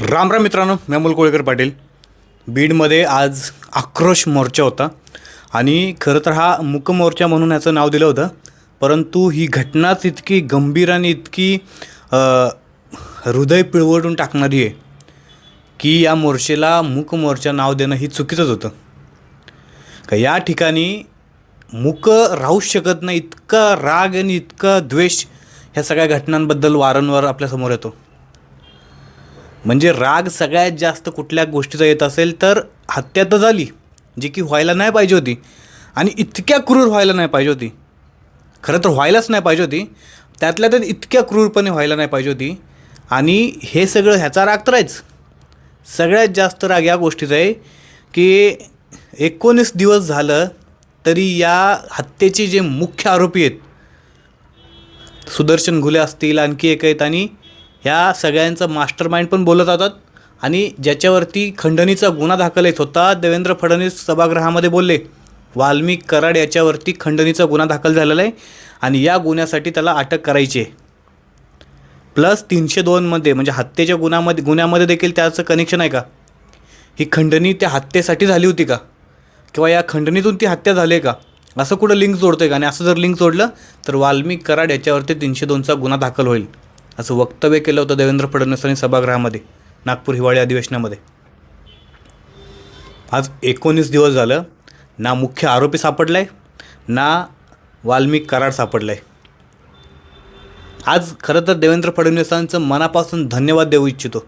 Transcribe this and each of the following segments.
राम राम मित्रांनो मी अमोल कोळेकर पाटील. बीडमध्ये आज आक्रोश मोर्चा होता. आणि खरं तर हा मूक मोर्चा म्हणून याचं नाव दिलं होतं. परंतु ही घटनाच इतकी गंभीर आणि इतकी हृदय पिळवटून टाकणारी आहे की या मोर्चेला मूक मोर्चा नाव देणं ही चुकीचंच होतं. का या ठिकाणी मूक राहूच शकत नाही इतका राग आणि इतका द्वेष ह्या सगळ्या घटनांबद्दल वारंवार आपल्यासमोर येतो. म्हणजे राग सगळ्यात जास्त कुठल्या गोष्टीचा येत असेल तर हत्या तर झाली जी की व्हायला नाही पाहिजे होती. आणि इतक्या क्रूर व्हायला नाही पाहिजे होती. खरं तर व्हायलाच नाही पाहिजे होती. त्यातल्या त्यात इतक्या क्रूरपणे व्हायला नाही पाहिजे होती. आणि हे सगळं ह्याचा राग तर आहेच. सगळ्यात जास्त राग या गोष्टीचा आहे की एकोणीस दिवस झालं तरी या हत्येचे जे मुख्य आरोपी आहेत सुदर्शन घुले असतील आणखी एक आहेत आणि ह्या सगळ्यांचं मास्टर माइंड पण बोलत होतात आणि ज्याच्यावरती खंडणीचा गुन्हा दाखल आहे स्वतः देवेंद्र फडणवीस सभागृहामध्ये बोलले. वाल्मिक कराड याच्यावरती खंडणीचा गुन्हा दाखल झालेला आहे आणि या गुन्ह्यासाठी त्याला अटक करायची आहे. प्लस तीनशे दोनमध्ये म्हणजे हत्येच्या गुन्ह्यामध्ये गुन्ह्यामध्ये देखील त्याचं कनेक्शन आहे का? ही खंडणी त्या हत्येसाठी झाली होती का? किंवा या खंडणीतून ती हत्या झाली आहे का? असं कुठं लिंक जोडतं आहे का? आणि असं जर लिंक जोडलं तर वाल्मिक कराड याच्यावरती तीनशे दोनचा गुन्हा दाखल होईल. असं वक्तव्य केलं होतं देवेंद्र फडणवीसांनी सभागृहामध्ये नागपूर हिवाळी अधिवेशनामध्ये. आज एकोणीस दिवस झालं ना मुख्य आरोपी सापडला आहे ना वाल्मिक कराड सापडला आहे आज खरं तर देवेंद्र फडणवीसांचं मनापासून धन्यवाद देऊ इच्छितो.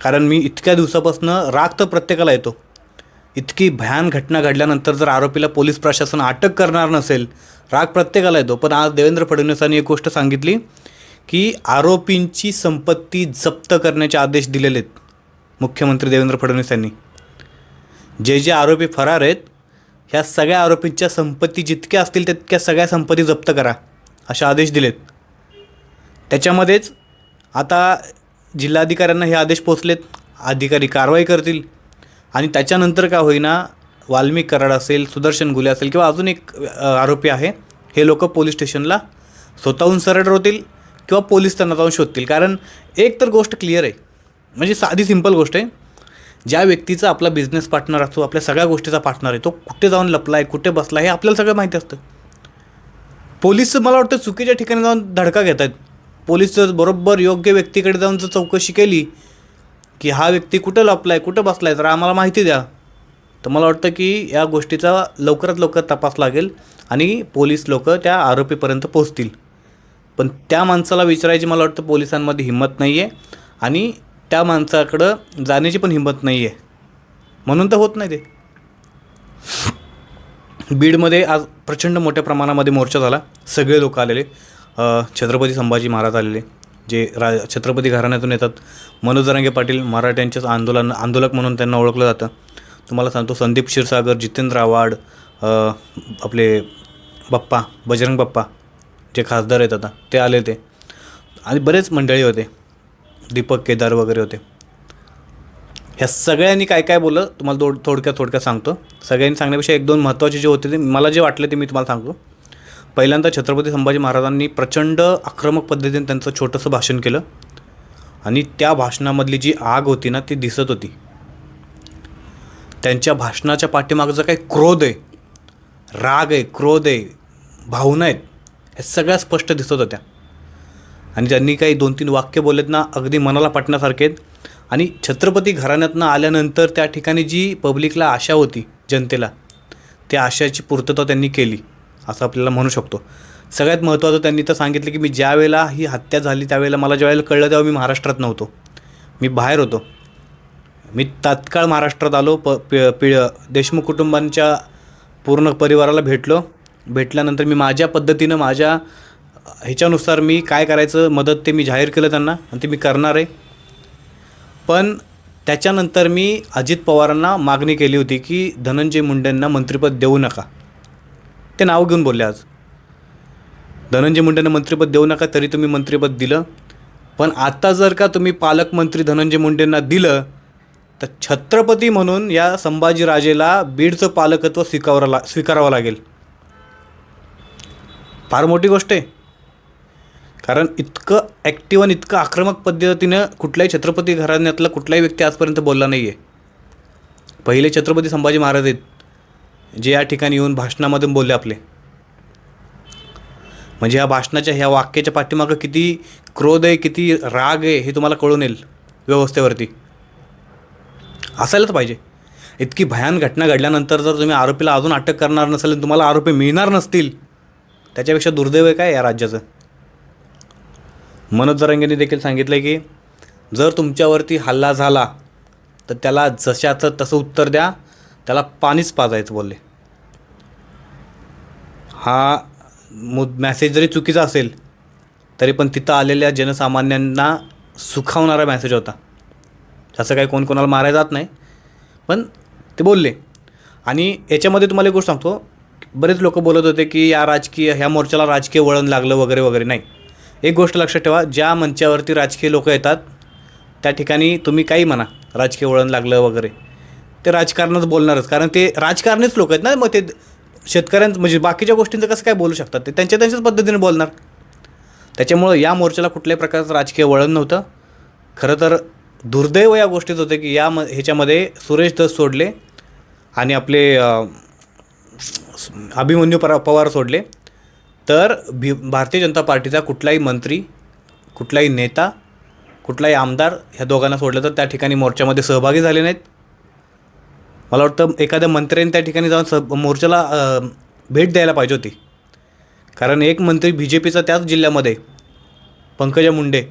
कारण मी इतक्या दिवसापासून राग तर प्रत्येकाला येतो. इतकी भयान घटना घडल्यानंतर जर आरोपीला पोलीस प्रशासन अटक करणार नसेल राग प्रत्येकाला येतो. पण आज देवेंद्र फडणवीसांनी एक गोष्ट सांगितली की आरोपींची संपत्ती जप्त करण्याचे आदेश दिलेले आहेत मुख्यमंत्री देवेंद्र फडणवीस यांनी. जे जे आरोपी फरार आहेत ह्या सगळ्या आरोपींच्या संपत्ती जितक्या असतील तितक्या सगळ्या संपत्ती जप्त करा असे आदेश दिलेत. त्याच्यामध्येच आता जिल्हाधिकाऱ्यांना हे आदेश पोचलेत अधिकारी कारवाई करतील आणि त्याच्यानंतर का होईना वाल्मिक कराड असेल सुदर्शन गुले असेल किंवा अजून एक आरोपी आहे हे लोक पोलीस स्टेशनला स्वतःहून सरेंडर होतील किंवा पोलीस त्यांना जाऊन शोधतील. कारण एक तर गोष्ट क्लिअर आहे. म्हणजे साधी सिंपल गोष्ट आहे. ज्या व्यक्तीचा आपला बिझनेस पार्टनर असतो आपल्या सगळ्या गोष्टीचा पार्टनर आहे तो कुठे जाऊन लपला आहे कुठे बसला आहे हे आपल्याला सगळं माहिती असतं. पोलीस मला वाटतं चुकीच्या ठिकाणी जाऊन धडका घेत आहेत. पोलीस जर बरोबर योग्य व्यक्तीकडे जाऊन जर चौकशी केली की हा व्यक्ती कुठं लपला आहे कुठं बसला आहे तर आम्हाला माहिती द्या. तर मला वाटतं की या गोष्टीचा लवकरात लवकर तपास लागेल आणि पोलीस लोक त्या आरोपीपर्यंत पोहोचतील. पण त्या माणसाला विचारायची मला वाटतं पोलिसांमध्ये हिंमत नाही आहे आणि त्या माणसाकडं जाण्याची पण हिंमत नाही आहे म्हणून तर होत नाही ते. बीडमध्ये आज प्रचंड मोठ्या प्रमाणामध्ये मोर्चा झाला. सगळे लोक आलेले. छत्रपती संभाजी महाराज आलेले. जे रा छत्रपती घराण्यातून येतात. मनोज जरांगे पाटील मराठ्यांचेच आंदोलन आंदोलक म्हणून त्यांना ओळखलं जातं. तुम्हाला सांगतो संदीप क्षीरसागर जितेंद्र आव्हाड आपले बाप्पा बजरंग बाप्पा जे खासदार आहेत आता ते आले ते आणि बरेच मंडळी होते. दीपक केदार वगैरे होते. ह्या सगळ्यांनी काय काय बोललं तुम्हाला थोड थोडक्यात थोडक्यात सांगतो. सगळ्यांनी सांगण्यापेक्षा एक दोन महत्त्वाचे जे होते ते मला जे वाटले ते मी तुम्हाला सांगतो पहिल्यांदा छत्रपती संभाजी महाराजांनी प्रचंड आक्रमक पद्धतीने त्यांचं छोटंसं भाषण केलं. आणि त्या भाषणामधली जी आग होती ना ती दिसत होती. त्यांच्या भाषणाच्या पाठीमागचा काही क्रोध आहे. राग आहे क्रोध आहे भावना आहेत. हे सगळ्या स्पष्ट दिसत होत्या. आणि त्यांनी काही दोन तीन वाक्य बोलत ना अगदी मनाला पटण्यासारखे आहेत. आणि छत्रपती घराण्यातनं आल्यानंतर त्या ठिकाणी जी पब्लिकला आशा होती जनतेला त्या आशाची पूर्तता त्यांनी केली असं आपल्याला म्हणू शकतो. सगळ्यात महत्त्वाचं त्यांनी तर सांगितलं की मी ज्या वेळेला ही हत्या झाली त्यावेळेला मला ज्यावेळेला कळलं तेव्हा मी महाराष्ट्रात नव्हतो. मी बाहेर होतो. मी तात्काळ महाराष्ट्रात आलो प पि पि देशमुख कुटुंबांच्या पूर्ण परिवाराला भेटलो. भेटल्यानंतर मी माझ्या पद्धतीनं माझ्या ह्याच्यानुसार मी काय करायचं मदत ते मी जाहीर केलं त्यांना आणि ते मी करणार आहे. पण त्याच्यानंतर मी अजित पवारांना मागणी केली होती की धनंजय मुंडेंना मंत्रिपद देऊ नका. ते नाव घेऊन बोलले आज. धनंजय मुंडेंना मंत्रिपद देऊ नका तरी तुम्ही मंत्रिपद दिलं. पण आत्ता जर का तुम्ही पालकमंत्री धनंजय मुंडेंना दिलं तर छत्रपती म्हणून या संभाजीराजेला बीडचं पालकत्व स्वीकारावं ला स्वीकारावं लागेल. फार मोठी गोष्ट आहे. कारण इतकं ॲक्टिव्ह आणि इतकं आक्रमक पद्धतीनं कुठल्याही छत्रपती घराण्यातला कुठलाही व्यक्ती आजपर्यंत बोलला नाही आहे पहिले छत्रपती संभाजी महाराज आहेत जे या ठिकाणी येऊन भाषणामधून बोलले आपले. म्हणजे ह्या भाषणाच्या ह्या वाक्याच्या पाठीमागं किती क्रोध आहे किती राग आहे हे तुम्हाला कळून येईल व्यवस्थेवरती. असायलाच पाहिजे. इतकी भयान घटना घडल्यानंतर जर तुम्ही आरोपीला अजून अटक करणार नसेल तुम्हाला आरोपी मिळणार नसतील त्याच्यापेक्षा दुर्दैव आहे काय या राज्याचं? मनोज जरांगेंनी देखील सांगितलं की जर तुमच्यावरती हल्ला झाला तर त्याला जशाचं तसं उत्तर द्या त्याला पाणीच पाजायचं बोलले. हा मु मॅसेज जरी चुकीचा असेल तरी पण तिथं आलेल्या जनसामान्यांना सुखावणारा मॅसेज होता. असं काही कोण कोणाला मारायला जात नाही. पण ते बोलले. आणि याच्यामध्ये तुम्हाला एक गोष्ट सांगतो बरेच लोक बोलत होते की या राजकीय ह्या मोर्चाला राजकीय वळण लागलं वगैरे वगैरे नाही. एक गोष्ट लक्षात ठेवा ज्या मंचावरती राजकीय लोक येतात त्या ठिकाणी तुम्ही काही म्हणा राजकीय वळण लागलं वगैरे. ते राजकारणच बोलणारच कारण ते राजकारणीच लोक आहेत ना मग ते शेतकऱ्यांचं म्हणजे बाकीच्या गोष्टींचं कसं काय बोलू शकतात? ते त्यांच्या त्यांच्याच पद्धतीने बोलणार. त्याच्यामुळं या मोर्चाला कुठल्याही प्रकारचं राजकीय वळण नव्हतं. खरं तर दुर्दैव या गोष्टीत होते की या म ह्याच्यामध्ये सुरेश दस सोडले आणि आपले अभिमन्यू परा पवार सोडले. तर भि भारतीय जनता पार्टीचा कुठलाही मंत्री कुठलाही नेता कुठलाही आमदार ह्या दोघांना सोडलं तर त्या ठिकाणी मोर्चामध्ये सहभागी झाले नाहीत. मला वाटतं एखाद्या मंत्र्याने त्या ठिकाणी जाऊन स मोर्चाला भेट द्यायला पाहिजे होती. कारण एक मंत्री बी जे पीचा त्याच जिल्ह्यामध्ये पंकजा मुंडे.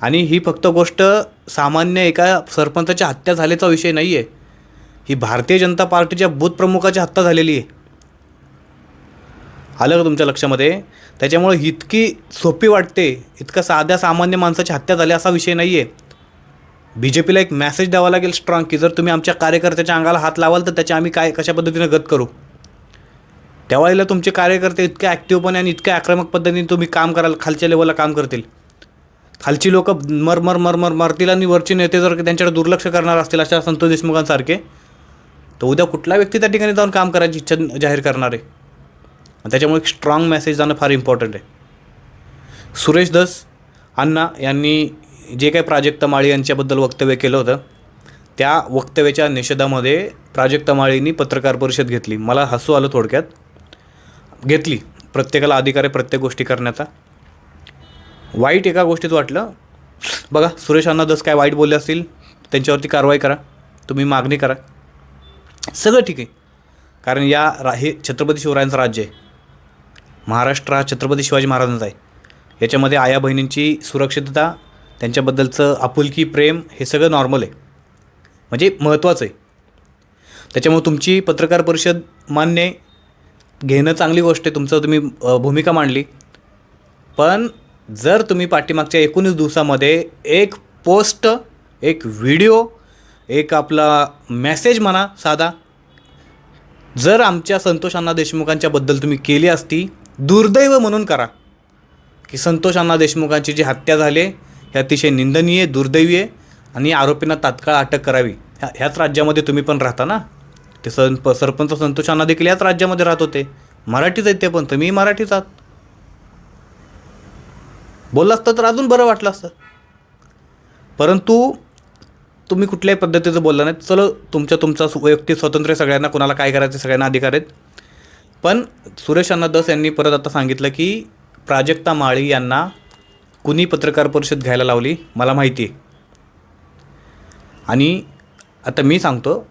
आणि ही फक्त गोष्ट सामान्य एका सरपंचाच्या हत्या झाल्याचा विषय नाही आहे ही भारतीय जनता पार्टीच्या बूथप्रमुखाची हत्या झालेली आहे. आलं का तुमच्या लक्षामध्ये? त्याच्यामुळे इतकी सोपी वाटते इतकं साध्या सामान्य माणसाची हत्या झाली असा विषय नाही आहे बी जे पीला एक मॅसेज द्यावा लागेल स्ट्रॉंग की जर तुम्ही आमच्या कार्यकर्त्याच्या अंगाला हात लावाल तर त्याच्या आम्ही काय कशा पद्धतीनं गत करू? त्यावेळेला तुमचे कार्यकर्ते इतक्या ॲक्टिव्हपणे आणि इतक्या आक्रमक पद्धतीने तुम्ही काम कराल खालच्या लेवलला काम करतील. खालची लोक मर मर मर मर मरतील आणि वरचे नेते जर त्यांच्याकडे दुर्लक्ष करणार असतील अशा संतोष देशमुखांसारखे तर उद्या कुठला व्यक्ती त्या ठिकाणी जाऊन काम करायची इच्छा जाहीर करणार आहे? त्याच्यामुळे एक स्ट्रॉंग मेसेज जाणं फार इम्पॉर्टंट आहे. सुरेश दस अण्णा यांनी जे काही प्राजक्त माळी यांच्याबद्दल वक्तव्य केलं होतं त्या वक्तव्याच्या निषेधामध्ये प्राजक्त माळींनी पत्रकार परिषद घेतली. मला हसू आलं थोडक्यात. घेतली. प्रत्येकाला अधिकार आहे प्रत्येक गोष्टी करण्याचा. वाईट एका गोष्टीत वाटलं. बघा सुरेश अण्णा दस काय वाईट बोलले असतील त्यांच्यावरती कारवाई करा. तुम्ही मागणी करा. सगळं ठीक आहे. कारण या रा हे छत्रपती शिवरायांचं राज्य आहे. महाराष्ट्र हा छत्रपती शिवाजी महाराजांचा आहे. याच्यामध्ये आया बहिणींची सुरक्षितता त्यांच्याबद्दलचं आपुलकी प्रेम हे सगळं नॉर्मल आहे. म्हणजे महत्त्वाचं आहे. त्याच्यामुळे तुमची पत्रकार परिषद मान्य घेणं चांगली गोष्ट आहे. तुमचं तुम्ही भूमिका मांडली. पण जर तुम्ही पाठीमागच्या एकोणीस दिवसामध्ये एक पोस्ट एक व्हिडिओ एक आपला मेसेज म्हणा साधा जर आमच्या संतोष अण्णा देशमुखांच्याबद्दल तुम्ही केली असती दुर्दैव म्हणून करा. की संतोष अण्णा देशमुखांची जी हत्या झाली हे अतिशय निंदनीय दुर्दैवी आहे आणि आरोपींना तात्काळ अटक करावी. ह्या ह्याच राज्यामध्ये तुम्ही पण राहता ना? ते सं प सरपंच संतोष अण्णा देखील याच राज्यामध्ये राहत होते. मराठीच आहेत ते पण तुम्ही मराठीच आहात. बोललं असतं तर अजून बरं वाटलं असतं. परंतु तुम्ही कुठल्याही पद्धतीचं बोलला नाही. चलो तुमच्या तुमचा वैयक्तिक स्वातंत्र्य सगळ्यांना कुणाला काय करायचं सगळ्यांना अधिकार आहेत. पण सुरेश अण्णा दस यांनी परत आता सांगितलं की प्राजक्ता माळी यांना कुणी पत्रकार परिषद घ्यायला लावली? मला माहिती आहे. आणि आता मी सांगतो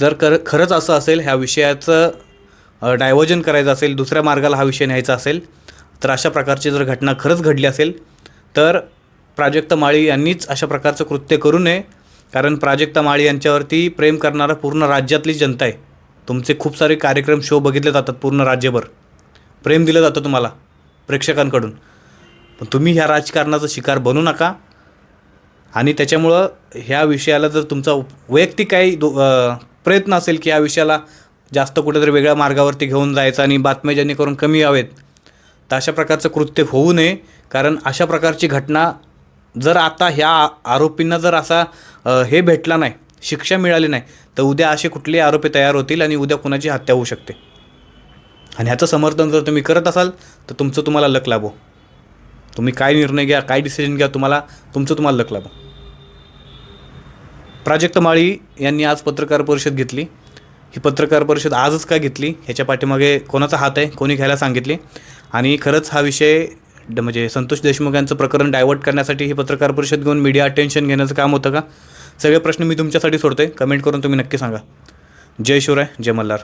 जर कर खरंच असं असेल ह्या विषयाचं डायव्हर्जन करायचं असेल दुसऱ्या मार्गाला हा विषय न्यायचा असेल तर अशा प्रकारची जर घटना खरंच घडली असेल तर प्राजक्त माळी यांनीच अशा प्रकारचं कृत्य करू नये कारण प्राजक्त माळी यांच्यावरती प्रेम करणारा पूर्ण राज्यातली जनता आहे. तुमचे खूप सारे कार्यक्रम शो बघितले जातात पूर्ण राज्यभर. प्रेम दिलं जातं तुम्हाला प्रेक्षकांकडून. पण तुम्ही ह्या राजकारणाचा शिकार बनू नका. आणि त्याच्यामुळं ह्या विषयाला जर तुमचा वैयक्तिक काही दो प्रयत्न असेल की या विषयाला जास्त कुठेतरी वेगळ्या मार्गावरती घेऊन जायचं आणि बातम्या जेणेकरून कमी यावेत तर अशा प्रकारचं कृत्य होऊ नये. कारण अशा प्रकारची घटना जर आता ह्या आ- आरोपींना जर असा हे भेटला नाही शिक्षा मिळाली नाही तर उद्या असे कुठलेही आरोपी तयार होतील आणि उद्या कुणाची हत्या होऊ शकते. आणि ह्याचं समर्थन जर तुम्ही करत असाल तर तुमचं तुम्हाला लक लाभो. तुम्ही काय निर्णय घ्या काय डिसिजन घ्या तुम्हाला तुमचं तुम्हाला लक लाभो. प्राजक्त माळी यांनी आज पत्रकार परिषद घेतली. ही पत्रकार परिषद आजच का घेतली? ह्याच्या पाठीमागे कोणाचा हात आहे? कोणी घ्यायला सांगितली? आणि खरंच हा विषय ड- म्हणजे संतोष देशमुख यांचं प्रकरण डायव्हर्ट करण्यासाठी ही पत्रकार परिषद घेऊन मीडिया अटेन्शन घेण्याचं काम होतं का? सगळे प्रश्न मी तुमच्यासाठी सोडतोय. कमेंट करून तुम्ही नक्की सांगा. जय शिवराय जय मल्हार.